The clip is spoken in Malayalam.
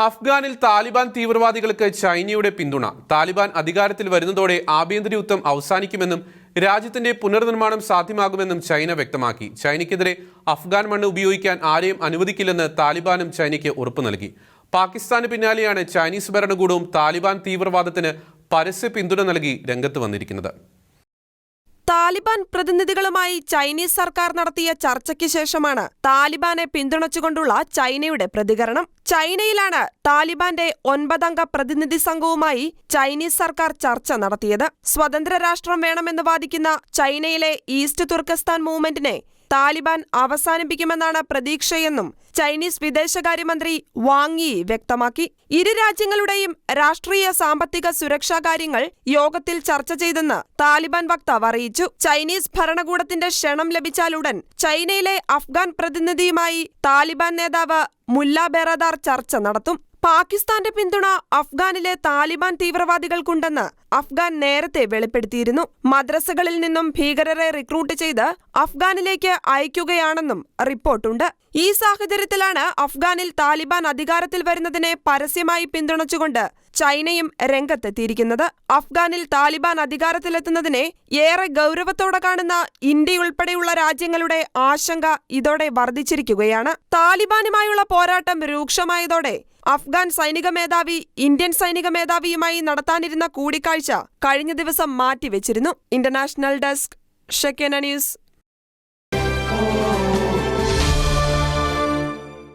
അഫ്ഗാനിൽ താലിബാൻ തീവ്രവാദികൾക്ക് ചൈനയുടെ പിന്തുണ. താലിബാൻ അധികാരത്തിൽ വരുന്നതോടെ ആഭ്യന്തര യുദ്ധം അവസാനിക്കുമെന്നും രാജ്യത്തിന്റെ പുനർനിർമ്മാണം സാധ്യമാകുമെന്നും ചൈന വ്യക്തമാക്കി. ചൈനയ്ക്കെതിരെ അഫ്ഗാൻ മണ്ണ് ഉപയോഗിക്കാൻ ആരെയും അനുവദിക്കില്ലെന്ന് താലിബാനും ചൈനയ്ക്ക് ഉറപ്പു നൽകി. പാകിസ്ഥാന് പിന്നാലെയാണ് ചൈനീസ് ഭരണകൂടവും താലിബാൻ തീവ്രവാദത്തിന് പരസ്യ പിന്തുണ നൽകി രംഗത്ത് വന്നിരിക്കുന്നത്. താലിബാൻ പ്രതിനിധികളുമായി ചൈനീസ് സർക്കാർ നടത്തിയ ചർച്ചയ്ക്ക് ശേഷമാണ് താലിബാനെ പിന്തുണച്ചുകൊണ്ടുള്ള ചൈനയുടെ പ്രതികരണം. ചൈനയിലാണ് താലിബാന്റെ ഒൻപതംഗ പ്രതിനിധി സംഘവുമായി ചൈനീസ് സർക്കാർ ചർച്ച നടത്തിയത്. സ്വതന്ത്ര രാഷ്ട്രം വേണമെന്ന് വാദിക്കുന്ന ചൈനയിലെ ഈസ്റ്റ് തുർക്കസ്ഥാൻ മൂവ്മെന്റിനെ താലിബാൻ അവസാനിപ്പിക്കുമെന്നാണ് പ്രതീക്ഷയെന്നും ചൈനീസ് വിദേശകാര്യമന്ത്രി വാങ് യി വ്യക്തമാക്കി. ഇരു രാജ്യങ്ങളുടെയും രാഷ്ട്രീയ സാമ്പത്തിക സുരക്ഷാ കാര്യങ്ങൾ യോഗത്തിൽ ചർച്ച ചെയ്തെന്ന് താലിബാൻ വക്താവ് അറിയിച്ചു. ചൈനീസ് ഭരണകൂടത്തിന്റെ ക്ഷണം ലഭിച്ചാലുടൻ ചൈനയിലെ അഫ്ഗാൻ പ്രതിനിധിയുമായി താലിബാൻ നേതാവ് മുല്ല ബെറദാർ ചർച്ച നടത്തും. പാകിസ്ഥാന്റെ പിന്തുണ അഫ്ഗാനിലെ താലിബാൻ തീവ്രവാദികൾക്കുണ്ടെന്ന് അഫ്ഗാൻ നേരത്തെ വെളിപ്പെടുത്തിയിരുന്നു. മദ്രസകളിൽ നിന്നും ഭീകരരെ റിക്രൂട്ട് ചെയ്ത് അഫ്ഗാനിലേക്ക് അയക്കുകയാണെന്നും റിപ്പോർട്ടുണ്ട്. ഈ സാഹചര്യത്തിലാണ് അഫ്ഗാനിൽ താലിബാൻ അധികാരത്തിൽ വരുന്നതിനെ പരസ്യമായി പിന്തുണച്ചുകൊണ്ട് ചൈനയും രംഗത്തെത്തിയിരിക്കുന്നത്. അഫ്ഗാനിൽ താലിബാൻ അധികാരത്തിലെത്തുന്നതിനെ ഏറെ ഗൗരവത്തോടെ കാണുന്ന ഇന്ത്യയുൾപ്പെടെയുള്ള രാജ്യങ്ങളുടെ ആശങ്ക ഇതോടെ വർദ്ധിച്ചിരിക്കുകയാണ്. താലിബാനുമായുള്ള പോരാട്ടം രൂക്ഷമായതോടെ അഫ്ഗാൻ സൈനിക മേധാവി ഇന്ത്യൻ സൈനിക മേധാവിയുമായി നടത്താനിരുന്ന കൂടിക്കാഴ്ച കഴിഞ്ഞ ദിവസം മാറ്റിവെച്ചിരുന്നു. ഇന്റർനാഷണൽ ഡെസ്ക് ഷെക്കേന ന്യൂസ്.